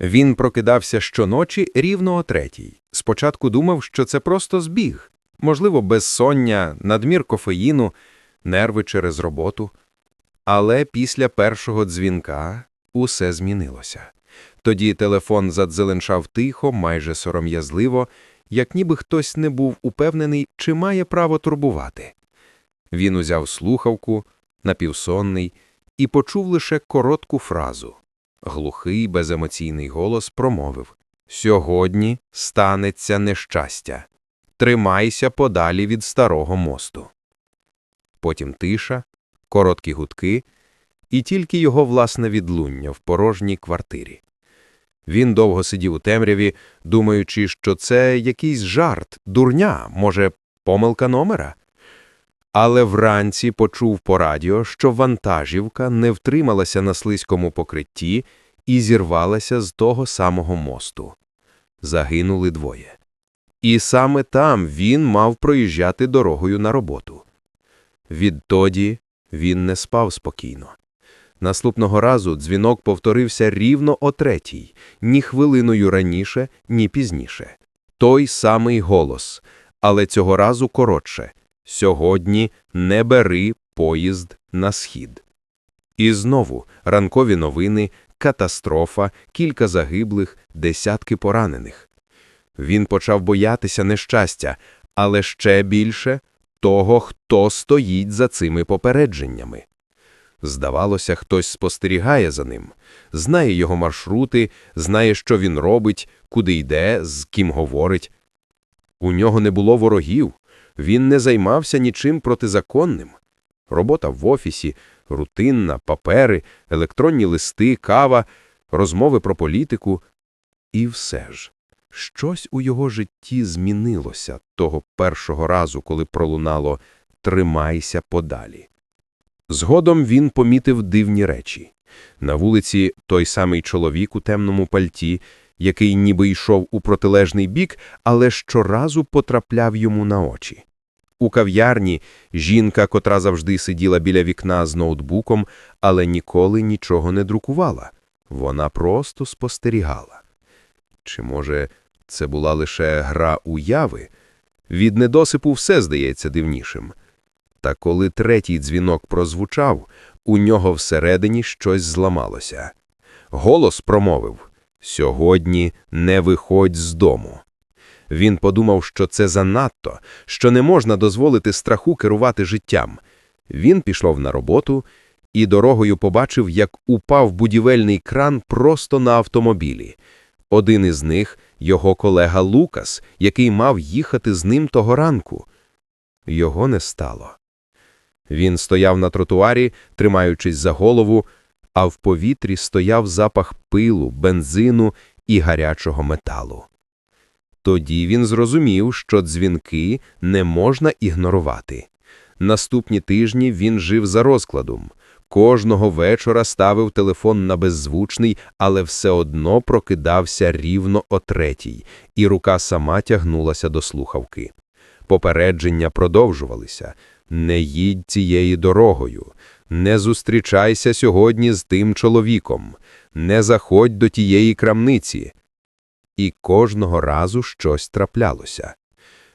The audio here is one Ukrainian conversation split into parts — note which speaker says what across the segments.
Speaker 1: Він прокидався щоночі рівно о третій. Спочатку думав, що це просто збіг. Можливо, безсоння, надмір кофеїну, нерви через роботу. Але після першого дзвінка усе змінилося. Тоді телефон задзеленшав тихо, майже сором'язливо, як ніби хтось не був упевнений, чи має право турбувати. Він узяв слухавку, напівсонний, і почув лише коротку фразу. Глухий, беземоційний голос промовив Сьогодні станеться нещастя. Тримайся подалі від старого мосту. Потім тиша, короткі гудки, і тільки його власне відлуння в порожній квартирі. Він довго сидів у темряві, думаючи, що це якийсь жарт, дурня, може, помилка номера. Але вранці почув по радіо, що вантажівка не втрималася на слизькому покритті і зірвалася з того самого мосту. Загинули двоє. І саме там він мав проїжджати дорогою на роботу. Відтоді він не спав спокійно. Наступного разу дзвінок повторився рівно о третій, ні хвилиною раніше, ні пізніше. Той самий голос, але цього разу коротше Сьогодні не бери поїзд на схід. І знову ранкові новини, катастрофа, кілька загиблих, десятки поранених. Він почав боятися нещастя, але ще більше того, хто стоїть за цими попередженнями. Здавалося, хтось спостерігає за ним, знає його маршрути, знає, що він робить, куди йде, з ким говорить. У нього не було ворогів, він не займався нічим протизаконним. Робота в офісі, рутинна, папери, електронні листи, кава, розмови про політику. І все ж, щось у його житті змінилося того першого разу, коли пролунало «тримайся подалі». Згодом він помітив дивні речі. На вулиці той самий чоловік у темному пальті, який ніби йшов у протилежний бік, але щоразу потрапляв йому на очі. У кав'ярні жінка, котра завжди сиділа біля вікна з ноутбуком, але ніколи нічого не друкувала. Вона просто спостерігала. Чи, може, це була лише гра уяви? Від недосипу все здається дивнішим. Та коли третій дзвінок прозвучав, у нього всередині щось зламалося. Голос промовив «Сьогодні не виходь з дому». Він подумав, що це занадто, що не можна дозволити страху керувати життям. Він пішов на роботу і дорогою побачив, як упав будівельний кран просто на автомобілі. Один із них – його колега Лукас, який мав їхати з ним того ранку. Його не стало. Він стояв на тротуарі, тримаючись за голову, а в повітрі стояв запах пилу, бензину і гарячого металу. Тоді він зрозумів, що дзвінки не можна ігнорувати. Наступні тижні він жив за розкладом. Кожного вечора ставив телефон на беззвучний, але все одно прокидався рівно о третій, і рука сама тягнулася до слухавки. Попередження продовжувалися. Не їдь цією дорогою, не зустрічайся сьогодні з тим чоловіком, не заходь до тієї крамниці. І кожного разу щось траплялося.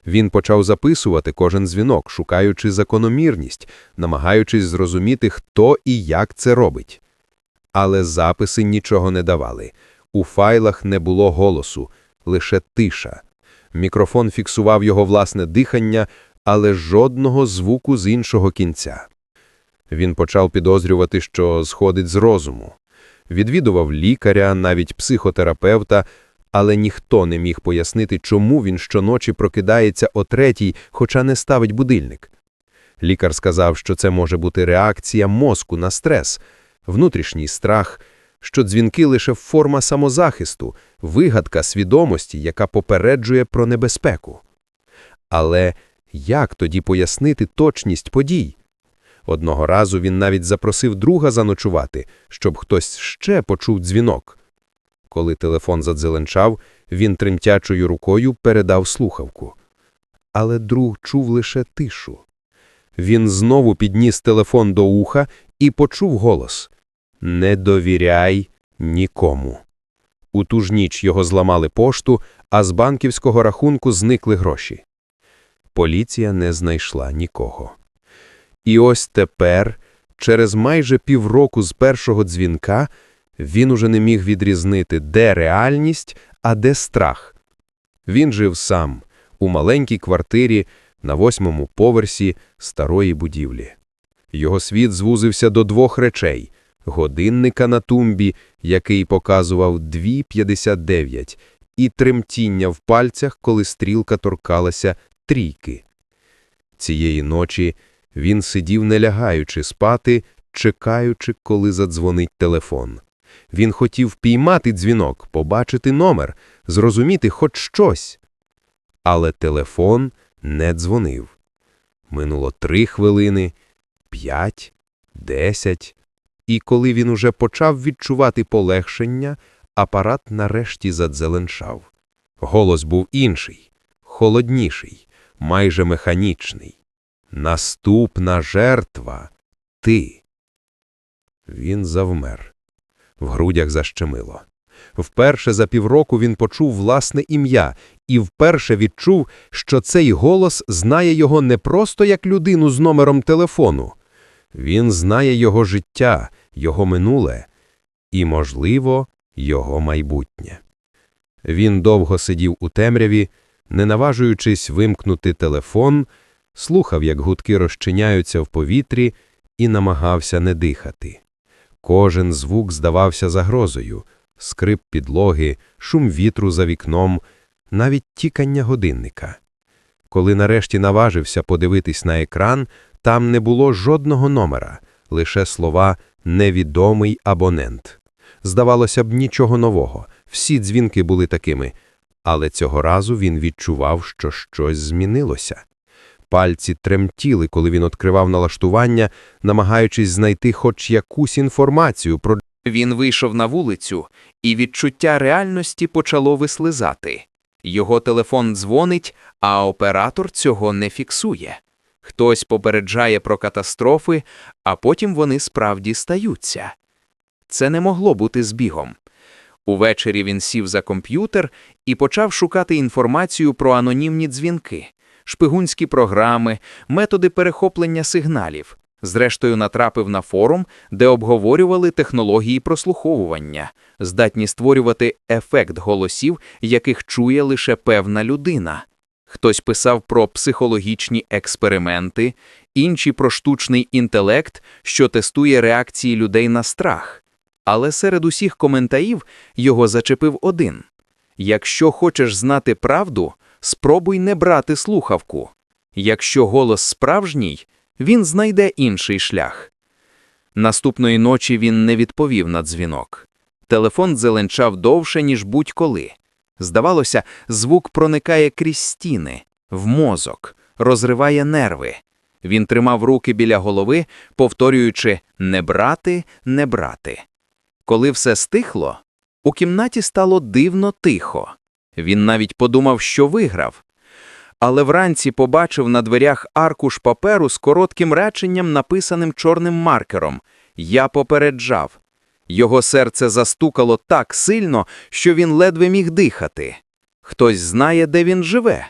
Speaker 1: Він почав записувати кожен дзвінок, шукаючи закономірність, намагаючись зрозуміти, хто і як це робить. Але записи нічого не давали. У файлах не було голосу, лише тиша. Мікрофон фіксував його власне дихання, але жодного звуку з іншого кінця. Він почав підозрювати, що сходить з розуму. Відвідував лікаря, навіть психотерапевта, але ніхто не міг пояснити, чому він щоночі прокидається о третій, хоча не ставить будильник. Лікар сказав, що це може бути реакція мозку на стрес, внутрішній страх, що дзвінки лише форма самозахисту, вигадка свідомості, яка попереджує про небезпеку. Але як тоді пояснити точність подій? Одного разу він навіть запросив друга заночувати, щоб хтось ще почув дзвінок. Коли телефон задзеленчав, він тремтячою рукою передав слухавку. Але друг чув лише тишу. Він знову підніс телефон до уха і почув голос «Не довіряй нікому». У ту ж ніч його зламали пошту, а з банківського рахунку зникли гроші. Поліція не знайшла нікого. І ось тепер, через майже півроку з першого дзвінка, він уже не міг відрізнити, де реальність, а де страх. Він жив сам, у маленькій квартирі на восьмому поверсі старої будівлі. Його світ звузився до двох речей – годинника на тумбі, який показував 2.59, і тремтіння в пальцях, коли стрілка торкалася трійки. Цієї ночі він сидів не лягаючи спати, чекаючи, коли задзвонить телефон. Він хотів піймати дзвінок, побачити номер, зрозуміти хоч щось. Але телефон не дзвонив. Минуло три хвилини, п'ять, десять. І коли він уже почав відчувати полегшення, апарат нарешті задзеленшав. Голос був інший, холодніший, майже механічний. Наступна жертва – ти. Він завмер. В грудях защемило. Вперше за півроку він почув власне ім'я і вперше відчув, що цей голос знає його не просто як людину з номером телефону. Він знає його життя, його минуле і, можливо, його майбутнє. Він довго сидів у темряві, не наважуючись вимкнути телефон, слухав, як гудки розчиняються в повітрі, і намагався не дихати. Кожен звук здавався загрозою скрип підлоги, шум вітру за вікном, навіть тікання годинника. Коли нарешті наважився подивитись на екран, там не було жодного номера, лише слова «невідомий абонент». Здавалося б, нічого нового, всі дзвінки були такими, але цього разу він відчував, що щось змінилося. Пальці тремтіли, коли він відкривав налаштування, намагаючись знайти хоч якусь інформацію про
Speaker 2: Він вийшов на вулицю, і відчуття реальності почало вислизати. Його телефон дзвонить, а оператор цього не фіксує. Хтось попереджає про катастрофи, а потім вони справді стаються. Це не могло бути збігом. Увечері він сів за комп'ютер і почав шукати інформацію про анонімні дзвінки, шпигунські програми, методи перехоплення сигналів. Зрештою, натрапив на форум, де обговорювали технології прослуховування, здатні створювати ефект голосів, яких чує лише певна людина. Хтось писав про психологічні експерименти, інші про штучний інтелект, що тестує реакції людей на страх. Але серед усіх коментарів його зачепив один. Якщо хочеш знати правду, спробуй не брати слухавку. Якщо голос справжній, він знайде інший шлях. Наступної ночі він не відповів на дзвінок. Телефон зеленчав довше, ніж будь-коли. Здавалося, звук проникає крізь стіни, в мозок, розриває нерви. Він тримав руки біля голови, повторюючи «не брати, не брати». Коли все стихло, у кімнаті стало дивно тихо. Він навіть подумав, що виграв. Але вранці побачив на дверях аркуш паперу з коротким реченням, написаним чорним маркером «Я попереджав». Його серце застукало так сильно, що він ледве міг дихати. Хтось знає, де він живе.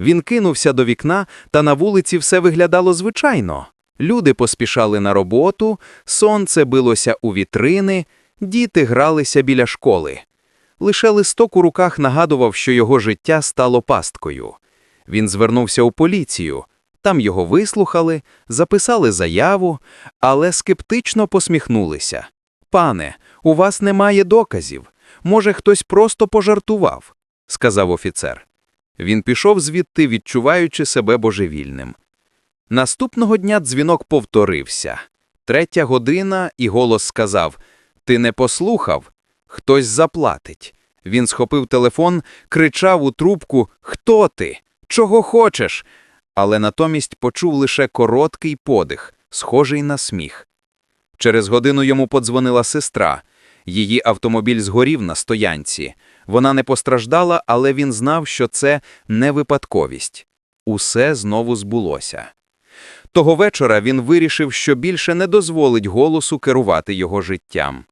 Speaker 2: Він кинувся до вікна, та на вулиці все виглядало звичайно. Люди поспішали на роботу, сонце билося у вітрини, діти гралися біля школи. Лише листок у руках нагадував, що його життя стало пасткою. Він звернувся у поліцію. Там його вислухали, записали заяву, але скептично посміхнулися. Пане, у вас немає доказів. Може, хтось просто пожартував, сказав офіцер. Він пішов звідти, відчуваючи себе божевільним. Наступного дня дзвінок повторився. Третя година, і голос сказав: Ти не послухав? Хтось заплатить. Він схопив телефон, кричав у трубку Хто ти? Чого хочеш? Але натомість почув лише короткий подих, схожий на сміх. Через годину йому подзвонила сестра. Її автомобіль згорів на стоянці. Вона не постраждала, але він знав, що це не випадковість. Усе знову збулося. Того вечора він вирішив, що більше не дозволить голосу керувати його життям.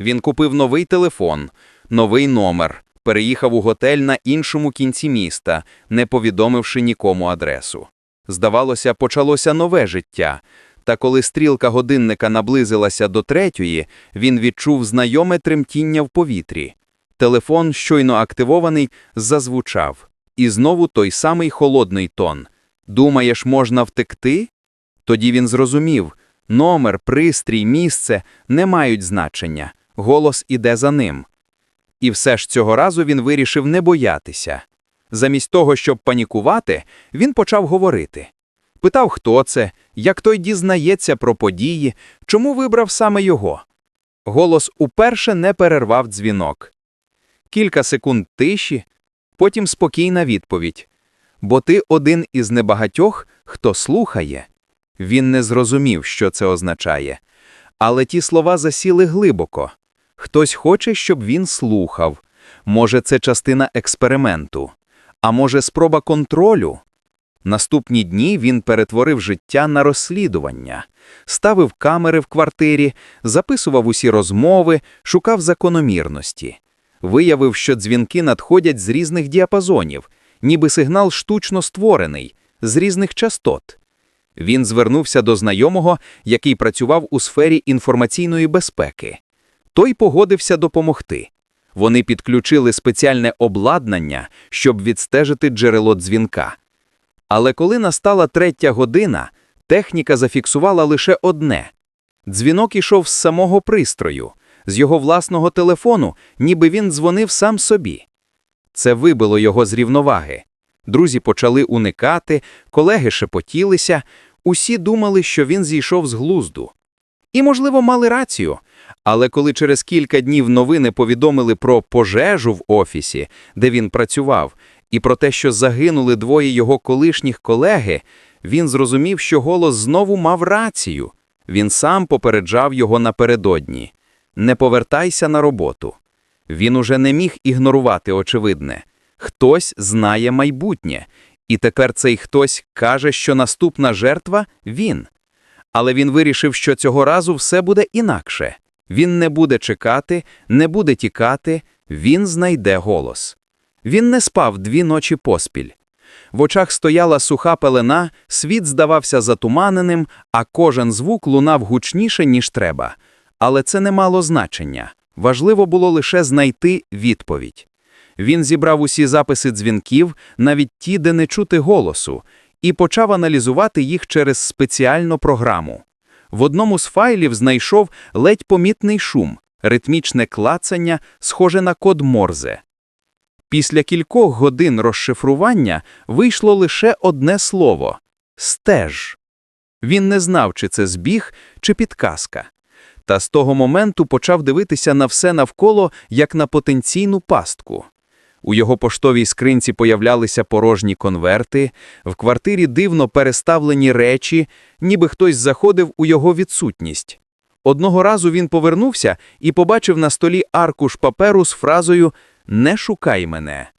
Speaker 2: Він купив новий телефон, новий номер, переїхав у готель на іншому кінці міста, не повідомивши нікому адресу. Здавалося, почалося нове життя. Та коли стрілка годинника наблизилася до третьої, він відчув знайоме тремтіння в повітрі. Телефон, щойно активований, зазвучав. І знову той самий холодний тон. Думаєш, можна втекти? Тоді він зрозумів номер, пристрій, місце не мають значення, голос іде за ним. І все ж цього разу він вирішив не боятися. Замість того, щоб панікувати, він почав говорити. Питав, хто це, як той дізнається про події, чому вибрав саме його. Голос уперше не перервав дзвінок. Кілька секунд тиші, потім спокійна відповідь. Бо ти один із небагатьох, хто слухає. Він не зрозумів, що це означає. Але ті слова засіли глибоко. Хтось хоче, щоб він слухав. Може, це частина експерименту, а може, спроба контролю. Наступні дні він перетворив життя на розслідування, ставив камери в квартирі, записував усі розмови, шукав закономірності. Виявив, що дзвінки надходять з різних діапазонів, ніби сигнал штучно створений, з різних частот. Він звернувся до знайомого, який працював у сфері інформаційної безпеки. Той погодився допомогти. Вони підключили спеціальне обладнання, щоб відстежити джерело дзвінка. Але коли настала третя година, техніка зафіксувала лише одне. Дзвінок ішов з самого пристрою, з його власного телефону, ніби він дзвонив сам собі. Це вибило його з рівноваги. Друзі почали уникати, колеги шепотілися, усі думали, що він зійшов з глузду. І, можливо, мали рацію. Але коли через кілька днів новини повідомили про пожежу в офісі, де він працював, і про те, що загинули двоє його колишніх колеги, він зрозумів, що голос знову мав рацію. Він сам попереджав його напередодні. Не повертайся на роботу. Він уже не міг ігнорувати очевидне. Хтось знає майбутнє, і тепер цей хтось каже, що наступна жертва він. Але він вирішив, що цього разу все буде інакше. Він не буде чекати, не буде тікати, він знайде голос. Він не спав дві ночі поспіль. В очах стояла суха пелена, світ здавався затуманеним, а кожен звук лунав гучніше, ніж треба. Але це не мало значення. Важливо було лише знайти відповідь. Він зібрав усі записи дзвінків, навіть ті, де не чути голосу, і почав аналізувати їх через спеціальну програму. В одному з файлів знайшов ледь помітний шум, ритмічне клацання, схоже на код Морзе. Після кількох годин розшифрування вийшло лише одне слово стеж. Він не знав, чи це збіг, чи підказка. Та з того моменту почав дивитися на все навколо, як на потенційну пастку. У його поштовій скринці появлялися порожні конверти, в квартирі дивно переставлені речі, ніби хтось заходив у його відсутність. Одного разу він повернувся і побачив на столі аркуш паперу з фразою «Не шукай мене».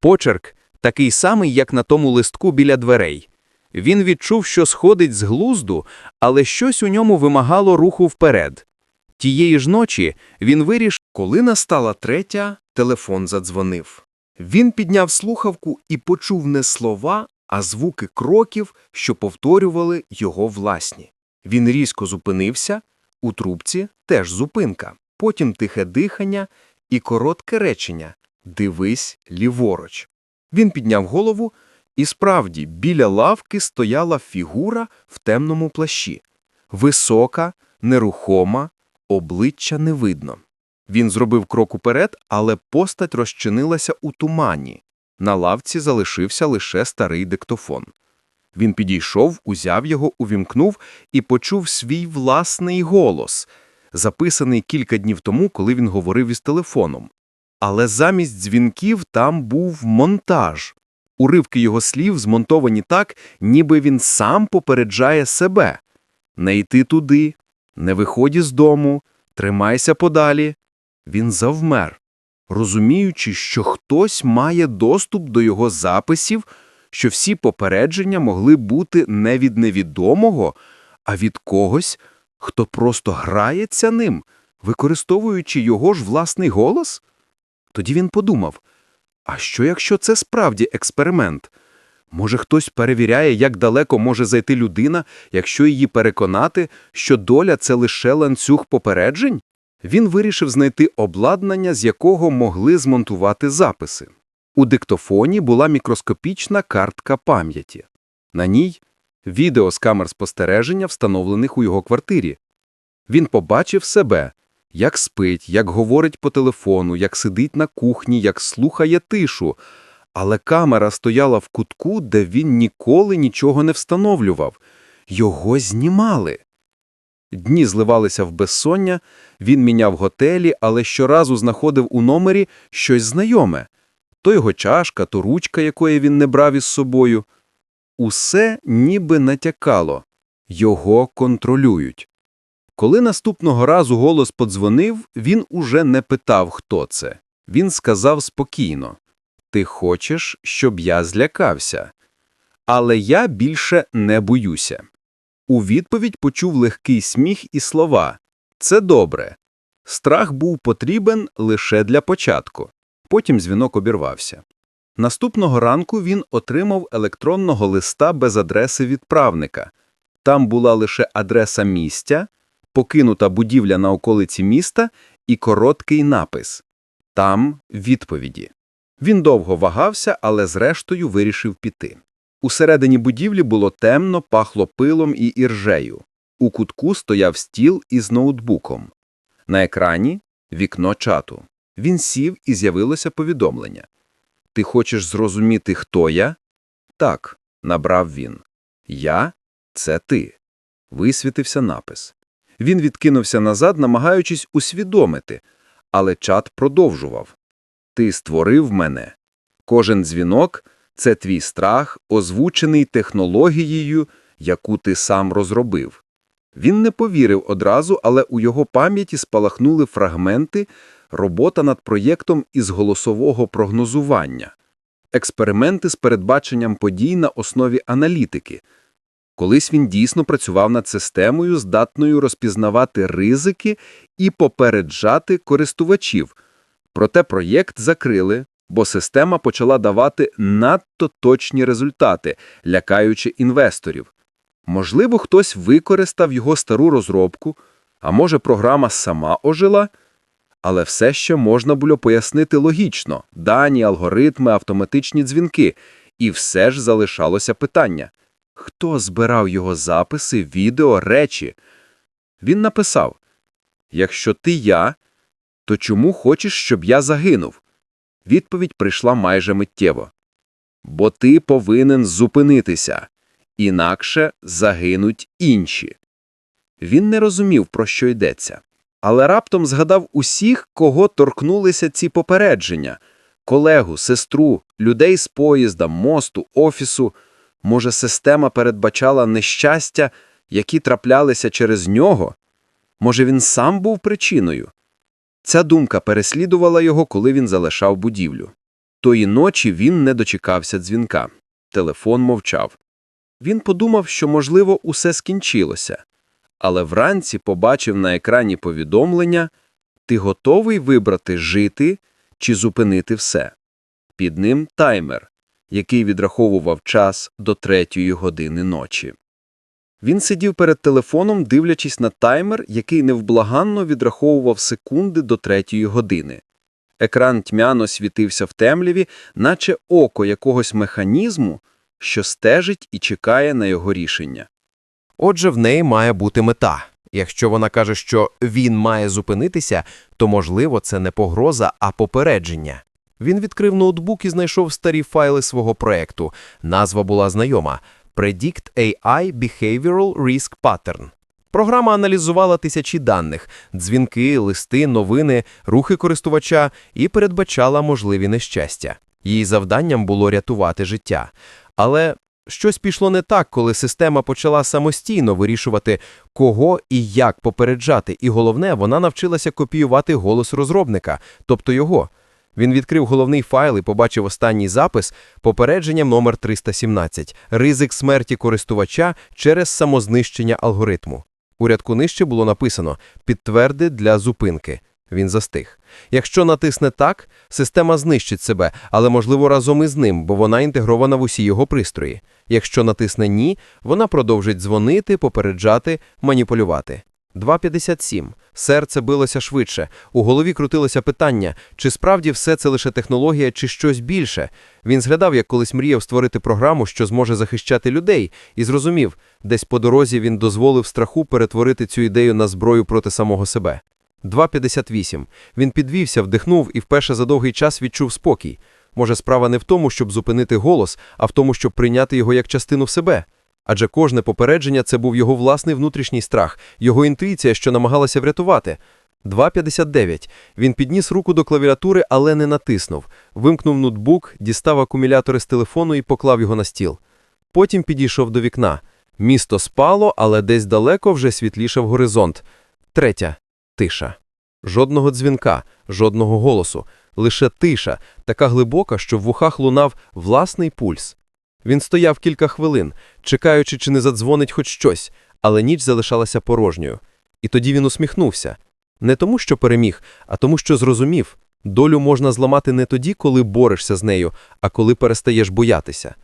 Speaker 2: Почерк такий самий, як на тому листку біля дверей. Він відчув, що сходить з глузду, але щось у ньому вимагало руху вперед. Тієї ж ночі він вирішив,
Speaker 3: Коли настала третя, телефон задзвонив. Він підняв слухавку і почув не слова, а звуки кроків, що повторювали його власні. Він різко зупинився, у трубці теж зупинка, потім тихе дихання і коротке речення «Дивись ліворуч». Він підняв голову, і справді біля лавки стояла фігура в темному плащі. Висока, нерухома, обличчя не видно. Він зробив крок уперед, але постать розчинилася у тумані. На лавці залишився лише старий диктофон. Він підійшов, узяв його, увімкнув і почув свій власний голос, записаний кілька днів тому, коли він говорив із телефоном. Але замість дзвінків там був монтаж. Уривки його слів змонтовані так, ніби він сам попереджає себе. Не йти туди, не виходь з дому, тримайся подалі. Він завмер, розуміючи, що хтось має доступ до його записів, що всі попередження могли бути не від невідомого, а від когось, хто просто грається ним, використовуючи його ж власний голос? Тоді він подумав, а що якщо це справді експеримент? Може, хтось перевіряє, як далеко може зайти людина, якщо її переконати, що доля – це лише ланцюг попереджень? Він вирішив знайти обладнання, з якого могли змонтувати записи. У диктофоні була мікроскопічна картка пам'яті. На ній – відео з камер спостереження, встановлених у його квартирі. Він побачив себе, як спить, як говорить по телефону, як сидить на кухні, як слухає тишу. Але камера стояла в кутку, де він ніколи нічого не встановлював. Його знімали. Дні зливалися в безсоння, він міняв готелі, але щоразу знаходив у номері щось знайоме. То його чашка, то ручка, якої він не брав із собою. Усе ніби натякало. Його контролюють. Коли наступного разу голос подзвонив, він уже не питав, хто це. Він сказав спокійно. Ти хочеш, щоб я злякався? Але я більше не боюся. У відповідь почув легкий сміх і слова. Це добре. Страх був потрібен лише для початку. Потім дзвінок обірвався. Наступного ранку він отримав електронного листа без адреси відправника. Там була лише адреса місця, покинута будівля на околиці міста і короткий напис. Там відповіді. Він довго вагався, але зрештою вирішив піти. Усередині будівлі було темно, пахло пилом і іржею. У кутку стояв стіл із ноутбуком. На екрані – вікно чату. Він сів і з'явилося повідомлення. «Ти хочеш зрозуміти, хто я?» «Так», – набрав він. «Я – це ти». Висвітився напис. Він відкинувся назад, намагаючись усвідомити, але чат продовжував. Ти створив мене. Кожен дзвінок – це твій страх, озвучений технологією, яку ти сам розробив. Він не повірив одразу, але у його пам'яті спалахнули фрагменти робота над проєктом із голосового прогнозування, експерименти з передбаченням подій на основі аналітики. Колись він дійсно працював над системою, здатною розпізнавати ризики і попереджати користувачів. Проте проєкт закрили, бо система почала давати надто точні результати, лякаючи інвесторів. Можливо, хтось використав його стару розробку, а може, програма сама ожила, але все ще можна було пояснити логічно – дані, алгоритми, автоматичні дзвінки. І все ж залишалося питання – хто збирав його записи, відео, речі? Він написав «Якщо ти я, то чому хочеш, щоб я загинув?» Відповідь прийшла майже миттєво. «Бо ти повинен зупинитися, інакше загинуть інші». Він не розумів, про що йдеться, але раптом згадав усіх, кого торкнулися ці попередження – колегу, сестру, людей з поїзда, мосту, офісу. Може, система передбачала нещастя, які траплялися через нього? Може, він сам був причиною? Ця думка переслідувала його, коли він залишав будівлю. Тої ночі він не дочекався дзвінка. Телефон мовчав. Він подумав, що, можливо, усе скінчилося. Але вранці побачив на екрані повідомлення «Ти готовий вибрати жити чи зупинити все?» Під ним таймер, який відраховував час до третьої години ночі. Він сидів перед телефоном, дивлячись на таймер, який невблаганно відраховував секунди до третьої години. Екран тьмяно світився в темряві, наче око якогось механізму, що стежить і чекає на його рішення.
Speaker 4: Отже, в неї має бути мета. Якщо вона каже, що він має зупинитися, то, можливо, це не погроза, а попередження. Він відкрив ноутбук і знайшов старі файли свого проекту. Назва була знайома Predict AI Behavioral Risk Pattern. Програма аналізувала тисячі даних, дзвінки, листи, новини, рухи користувача і передбачала можливі нещастя. Її завданням було рятувати життя. Але щось пішло не так, коли система почала самостійно вирішувати, кого і як попереджати, і головне, вона навчилася копіювати голос розробника, тобто його. Він відкрив головний файл і побачив останній запис попередженням номер 317 «Ризик смерті користувача через самознищення алгоритму». У рядку нижче було написано «Підтверди для зупинки». Він застиг. Якщо натисне так, система знищить себе, але, можливо, разом із ним, бо вона інтегрована в усі його пристрої. Якщо натисне ні, вона продовжить дзвонити, попереджати, маніпулювати. 2.57. Серце билося швидше. У голові крутилося питання, чи справді все це лише технологія, чи щось більше. Він згадав, як колись мріяв створити програму, що зможе захищати людей, і зрозумів, десь по дорозі він дозволив страху перетворити цю ідею на зброю проти самого себе. 2.58. Він підвівся, вдихнув і вперше за довгий час відчув спокій. Може, справа не в тому, щоб зупинити голос, а в тому, щоб прийняти його як частину в себе. Адже кожне попередження – це був його власний внутрішній страх, його інтуїція, що намагалася врятувати. 2.59. Він підніс руку до клавіатури, але не натиснув. Вимкнув ноутбук, дістав акумулятори з телефону і поклав його на стіл. Потім підійшов до вікна. Місто спало, але десь далеко вже світлішав горизонт. Третя. Тиша. Жодного дзвінка, жодного голосу. Лише тиша, така глибока, що в вухах лунав власний пульс. Він стояв кілька хвилин, чекаючи, чи не задзвонить хоч щось, але ніч залишалася порожньою. І тоді він усміхнувся. Не тому, що переміг, а тому, що зрозумів. Долю можна зламати не тоді, коли борешся з нею, а коли перестаєш боятися.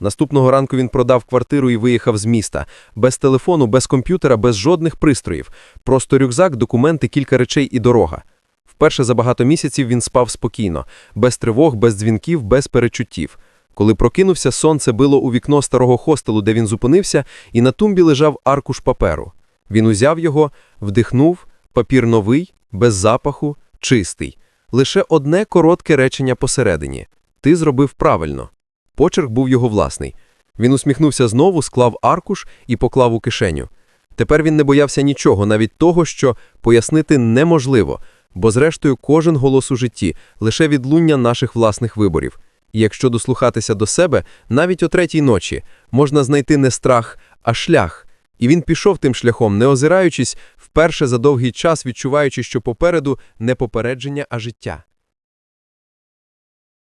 Speaker 4: Наступного ранку він продав квартиру і виїхав з міста. Без телефону, без комп'ютера, без жодних пристроїв. Просто рюкзак, документи, кілька речей і дорога. Вперше за багато місяців він спав спокійно, без тривог, без дзвінків, без перечуттів. Коли прокинувся, сонце било у вікно старого хостелу, де він зупинився, і на тумбі лежав аркуш паперу. Він узяв його, вдихнув, папір новий, без запаху, чистий. Лише одне коротке речення посередині. Ти зробив правильно. Почерк був його власний. Він усміхнувся знову, склав аркуш і поклав у кишеню. Тепер він не боявся нічого, навіть того, що пояснити неможливо, бо зрештою кожен голос у житті – лише відлуння наших власних виборів. Якщо дослухатися до себе, навіть о третій ночі можна знайти не страх, а шлях. І він пішов тим шляхом, не озираючись, вперше за довгий час відчуваючи, що попереду не попередження, а життя.